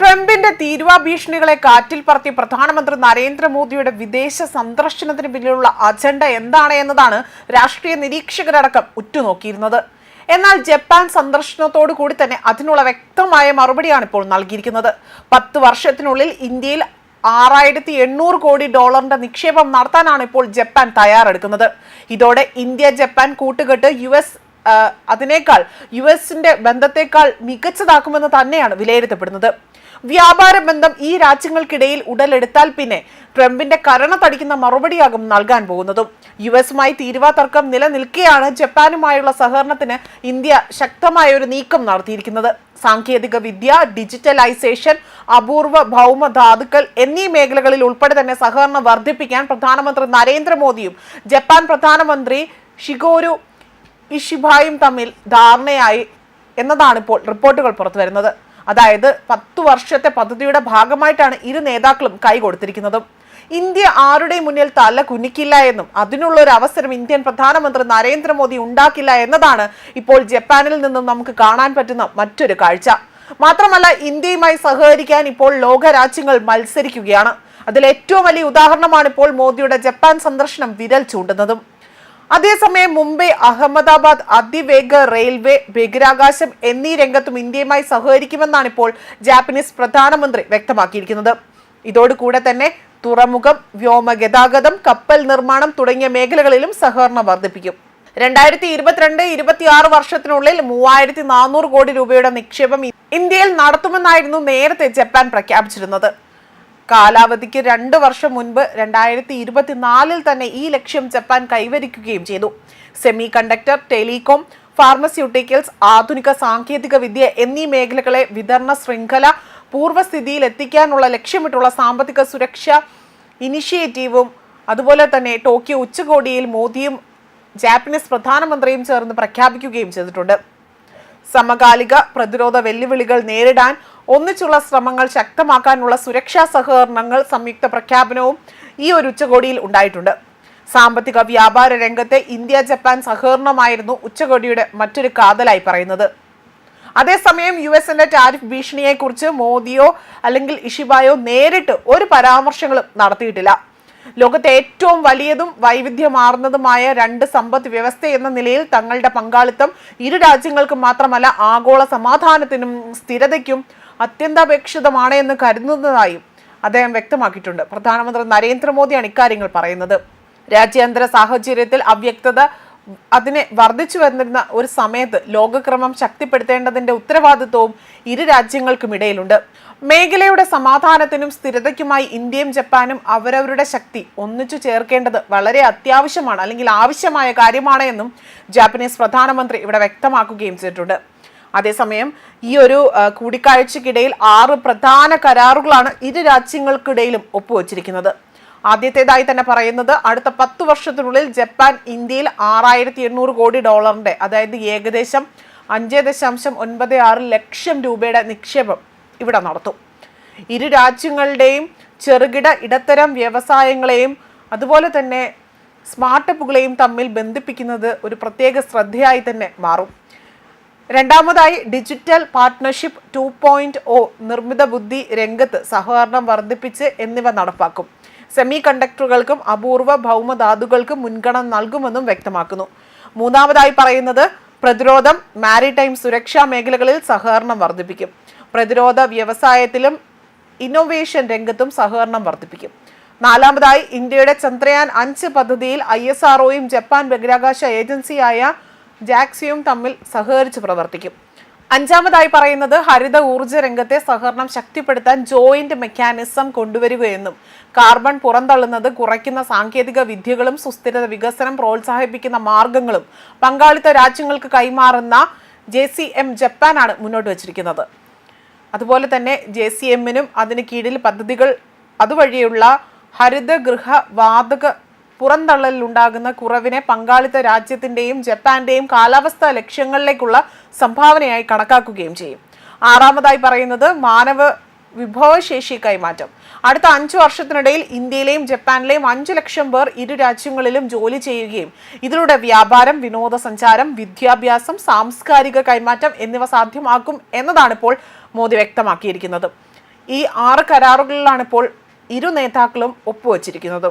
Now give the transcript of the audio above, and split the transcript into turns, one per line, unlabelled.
ട്രംപിന്റെ തീരുവ ഭീഷണികളെ കാറ്റിൽ പറത്തി പ്രധാനമന്ത്രി നരേന്ദ്രമോദിയുടെ വിദേശ സന്ദർശനത്തിന് പിന്നിലുള്ള അജണ്ട എന്താണ് എന്നതാണ് രാഷ്ട്രീയ നിരീക്ഷകരടക്കം ഉറ്റുനോക്കിയിരുന്നത്. എന്നാൽ ജപ്പാൻ സന്ദർശനത്തോടു കൂടി തന്നെ അതിനുള്ള വ്യക്തമായ മറുപടിയാണ് ഇപ്പോൾ നൽകിയിരിക്കുന്നത്. പത്ത് വർഷത്തിനുള്ളിൽ ഇന്ത്യയിൽ ആറായിരത്തി എണ്ണൂറ് കോടി ഡോളറിന്റെ നിക്ഷേപം നടത്താനാണ് ഇപ്പോൾ ജപ്പാൻ തയ്യാറെടുക്കുന്നത്. ഇതോടെ ഇന്ത്യ ജപ്പാൻ കൂട്ടുകെട്ട് യു എസ് അതിനേക്കാൾ യു എസിന്റെ ബന്ധത്തെക്കാൾ മികച്ചതാക്കുമെന്ന് തന്നെയാണ് വിലയിരുത്തപ്പെടുന്നത്. വ്യാപാര ബന്ധം ഈ രാജ്യങ്ങൾക്കിടയിൽ ഉടലെടുത്താൽ പിന്നെ ട്രംപിന്റെ കരണ തടിക്കുന്ന മറുപടിയാകും നൽകാൻ പോകുന്നതും. യു എസുമായി തീരുവാ തർക്കം നിലനിൽക്കെയാണ് ജപ്പാനുമായുള്ള സഹകരണത്തിന് ഇന്ത്യ ശക്തമായ ഒരു നീക്കം നടത്തിയിരിക്കുന്നത്. സാങ്കേതിക വിദ്യ ഡിജിറ്റലൈസേഷൻ അപൂർവ ഭൗമ ധാതുക്കൾ എന്നീ മേഖലകളിൽ ഉൾപ്പെടെ തന്നെ സഹകരണം വർദ്ധിപ്പിക്കാൻ പ്രധാനമന്ത്രി നരേന്ദ്രമോദിയും ജപ്പാൻ പ്രധാനമന്ത്രി ഷിഗോരു ഇഷിബായും തമ്മിൽ ധാരണയായി എന്നതാണ് ഇപ്പോൾ റിപ്പോർട്ടുകൾ പുറത്തുവരുന്നത്. അതായത് പത്തു വർഷത്തെ പദ്ധതിയുടെ ഭാഗമായിട്ടാണ് ഇരു നേതാക്കളും കൈ കൊടുത്തിരിക്കുന്നതും. ഇന്ത്യ ആരുടെയും മുന്നിൽ തല കുനിക്കില്ല എന്നും അതിനുള്ള ഒരു അവസരം ഇന്ത്യൻ പ്രധാനമന്ത്രി നരേന്ദ്രമോദി ഉണ്ടാക്കില്ല എന്നതാണ് ഇപ്പോൾ ജപ്പാനിൽ നിന്നും നമുക്ക് കാണാൻ പറ്റുന്ന മറ്റൊരു കാഴ്ച. മാത്രമല്ല ഇന്ത്യയുമായി സഹകരിക്കാൻ ഇപ്പോൾ ലോകരാജ്യങ്ങൾ മത്സരിക്കുകയാണ്. അതിൽ ഏറ്റവും വലിയ ഉദാഹരണമാണ് ഇപ്പോൾ മോദിയുടെ ജപ്പാൻ സന്ദർശനം വിരൽ ചൂണ്ടുന്നതും. അതേസമയം മുംബൈ അഹമ്മദാബാദ് അതിവേഗ റെയിൽവേ ബഹിരാകാശം എന്നീ രംഗത്തും ഇന്ത്യയുമായി സഹകരിക്കുമെന്നാണ് ഇപ്പോൾ ജാപ്പനീസ് പ്രധാനമന്ത്രി വ്യക്തമാക്കിയിരിക്കുന്നത്. ഇതോടുകൂടെ തന്നെ തുറമുഖം വ്യോമ ഗതാഗതം കപ്പൽ നിർമ്മാണം തുടങ്ങിയ മേഖലകളിലും സഹകരണം വർദ്ധിപ്പിക്കും. രണ്ടായിരത്തി ഇരുപത്തിരണ്ട് ഇരുപത്തിയാറ് വർഷത്തിനുള്ളിൽ മൂവായിരത്തി നാനൂറ് കോടി രൂപയുടെ നിക്ഷേപം ഇന്ത്യയിൽ നടത്തുമെന്നായിരുന്നു നേരത്തെ ജപ്പാൻ പ്രഖ്യാപിച്ചിരുന്നത്. കാലാവധിക്ക് രണ്ട് വർഷം മുൻപ് രണ്ടായിരത്തി ഇരുപത്തിനാലിൽ തന്നെ ഈ ലക്ഷ്യം ജപ്പാൻ കൈവരിക്കുകയും ചെയ്തു. സെമി കണ്ടക്ടർ ടെലികോം ഫാർമസ്യൂട്ടിക്കൽസ് ആധുനിക സാങ്കേതിക വിദ്യ എന്നീ മേഖലകളെ വിതരണ ശൃംഖല പൂർവസ്ഥിതിയിൽ എത്തിക്കാനുള്ള ലക്ഷ്യമിട്ടുള്ള സാമ്പത്തിക സുരക്ഷ ഇനിഷ്യേറ്റീവും അതുപോലെ തന്നെ ടോക്കിയോ ഉച്ചകോടിയിൽ മോദിയും ജാപ്പനീസ് പ്രധാനമന്ത്രിയും ചേർന്ന് പ്രഖ്യാപിക്കുകയും ചെയ്തിട്ടുണ്ട്. സമകാലിക പ്രതിരോധ വെല്ലുവിളികൾ നേരിടാൻ ഒന്നിച്ചുള്ള ശ്രമങ്ങൾ ശക്തമാക്കാനുള്ള സുരക്ഷാ സഹകരണങ്ങൾ സംയുക്ത പ്രഖ്യാപനവും ഈ ഒരു ഉച്ചകോടിയിൽ ഉണ്ടായിട്ടുണ്ട്. സാമ്പത്തിക വ്യാപാര രംഗത്തെ ഇന്ത്യ ജപ്പാൻ സഹകരണമായിരുന്നു ഉച്ചകോടിയുടെ മറ്റൊരു കാതലായി പറയുന്നത്. അതേസമയം യു എസിന്റെ ടാരിഫ് ഭീഷണിയെക്കുറിച്ച് മോദിയോ അല്ലെങ്കിൽ ഇഷിബായോ നേരിട്ട് ഒരു പരാമർശങ്ങളും നടത്തിയിട്ടില്ല. ലോകത്തെ ഏറ്റവും വലിയതും വൈവിധ്യമാർന്നതുമായ രണ്ട് സമ്പദ് വ്യവസ്ഥ എന്ന നിലയിൽ തങ്ങളുടെ പങ്കാളിത്തം ഇരു രാജ്യങ്ങൾക്കും മാത്രമല്ല ആഗോള സമാധാനത്തിനും സ്ഥിരതയ്ക്കും അത്യന്താപേക്ഷിതമാണ് എന്ന് കരുതുന്നതായും അദ്ദേഹം വ്യക്തമാക്കിയിട്ടുണ്ട്. പ്രധാനമന്ത്രി നരേന്ദ്രമോദിയാണ് ഇക്കാര്യങ്ങൾ പറയുന്നത്. രാജ്യാന്തര സാഹചര്യത്തിൽ അവ്യക്തത അതിനെ വർദ്ധിച്ചു വന്നിരുന്ന ഒരു സമയത്ത് ലോകക്രമം ശക്തിപ്പെടുത്തേണ്ടതിന്റെ ഉത്തരവാദിത്വവും ഇരു രാജ്യങ്ങൾക്കും ഇടയിലുണ്ട്. മേഖലയുടെ സമാധാനത്തിനും സ്ഥിരതയ്ക്കുമായി ഇന്ത്യയും ജപ്പാനും അവരവരുടെ ശക്തി ഒന്നിച്ചു ചേർക്കേണ്ടത് വളരെ അത്യാവശ്യമാണ് അല്ലെങ്കിൽ ആവശ്യമായ കാര്യമാണ് എന്നും ജാപ്പനീസ് പ്രധാനമന്ത്രി ഇവിടെ വ്യക്തമാക്കുകയും ചെയ്തിട്ടുണ്ട്. അതേസമയം ഈ ഒരു കൂടിക്കാഴ്ചക്കിടയിൽ ആറ് പ്രധാന കരാറുകളാണ് ഇരു രാജ്യങ്ങൾക്കിടയിലും ഒപ്പുവച്ചിരിക്കുന്നത്. ആദ്യത്തേതായി തന്നെ പറയുന്നത് അടുത്ത പത്ത് വർഷത്തിനുള്ളിൽ ജപ്പാൻ ഇന്ത്യയിൽ ആറായിരത്തി എണ്ണൂറ് കോടി ഡോളറിന്റെ അതായത് ഏകദേശം അഞ്ച് ദശാംശം ഒൻപത് ആറ് ലക്ഷം രൂപയുടെ നിക്ഷേപം ഇവിടെ നടത്തും. ഇരു രാജ്യങ്ങളുടെയും ചെറുകിട ഇടത്തരം വ്യവസായങ്ങളെയും അതുപോലെ തന്നെ സ്മാർട്ടപ്പുകളെയും തമ്മിൽ ബന്ധിപ്പിക്കുന്നത് ഒരു പ്രത്യേക ശ്രദ്ധയായി തന്നെ മാറും. രണ്ടാമതായി digital partnership two point O നിർമ്മിത ബുദ്ധി രംഗത്ത് സഹകരണം വർദ്ധിപ്പിച്ച് എന്നിവ നടപ്പാക്കും. സെമി കണ്ടക്ടറുകൾക്കും അപൂർവ ഭൗമധാതുക്കൾക്കും മുൻഗണന നൽകുമെന്നും വ്യക്തമാക്കുന്നു. മൂന്നാമതായി പറയുന്നത് പ്രതിരോധം മാരിടൈം സുരക്ഷാ മേഖലകളിൽ സഹകരണം വർദ്ധിപ്പിക്കും. പ്രതിരോധ വ്യവസായത്തിലും ഇന്നോവേഷൻ രംഗത്തും സഹകരണം വർദ്ധിപ്പിക്കും. നാലാമതായി ഇന്ത്യയുടെ ചന്ദ്രയാൻ അഞ്ച് പദ്ധതിയിൽ ഐ എസ് ആർഒയും ജപ്പാൻ ബഹിരാകാശ ഏജൻസിയായ ജാക്സിയും തമ്മിൽ സഹകരിച്ച് പ്രവർത്തിക്കും. അഞ്ചാമതായി പറയുന്നത് ഹരിത ഊർജ രംഗത്തെ സഹകരണം ശക്തിപ്പെടുത്താൻ ജോയിന്റ് മെക്കാനിസം കൊണ്ടുവരികയെന്നും കാർബൺ പുറന്തള്ളുന്നത് കുറയ്ക്കുന്ന സാങ്കേതിക വിദ്യകളും സുസ്ഥിരത വികസനം പ്രോത്സാഹിപ്പിക്കുന്ന മാർഗങ്ങളും പങ്കാളിത്ത രാജ്യങ്ങൾക്ക് കൈമാറുന്ന ജെ സി എം ജപ്പാനാണ് മുന്നോട്ട് വച്ചിരിക്കുന്നത്. അതുപോലെ തന്നെ ജെ സി എമ്മിനും അതിന് കീഴിൽ പദ്ധതികൾ അതുവഴിയുള്ള ഹരിതഗൃഹ വാതക പുറന്തള്ളലിലുണ്ടാകുന്ന കുറവിനെ പങ്കാളിത്ത രാജ്യത്തിന്റെയും ജപ്പാന്റെയും കാലാവസ്ഥാ ലക്ഷ്യങ്ങളിലേക്കുള്ള സംഭാവനയായി കണക്കാക്കുകയും ചെയ്യും. ആറാമതായി പറയുന്നത് മാനവ വിഭവശേഷി കൈമാറ്റം. അടുത്ത അഞ്ചു വർഷത്തിനിടയിൽ ഇന്ത്യയിലെയും ജപ്പാനിലെയും അഞ്ചു ലക്ഷം പേർ ഇരു രാജ്യങ്ങളിലും ജോലി ചെയ്യുകയും ഇതിലൂടെ വ്യാപാരം വിനോദസഞ്ചാരം വിദ്യാഭ്യാസം സാംസ്കാരിക കൈമാറ്റം എന്നിവ സാധ്യമാക്കും എന്നതാണ് ഇപ്പോൾ മോദി വ്യക്തമാക്കിയിരിക്കുന്നത്. ഈ ആറ് കരാറുകളിലാണ് ഇപ്പോൾ ഇരു നേതാക്കളും ഒപ്പുവച്ചിരിക്കുന്നത്.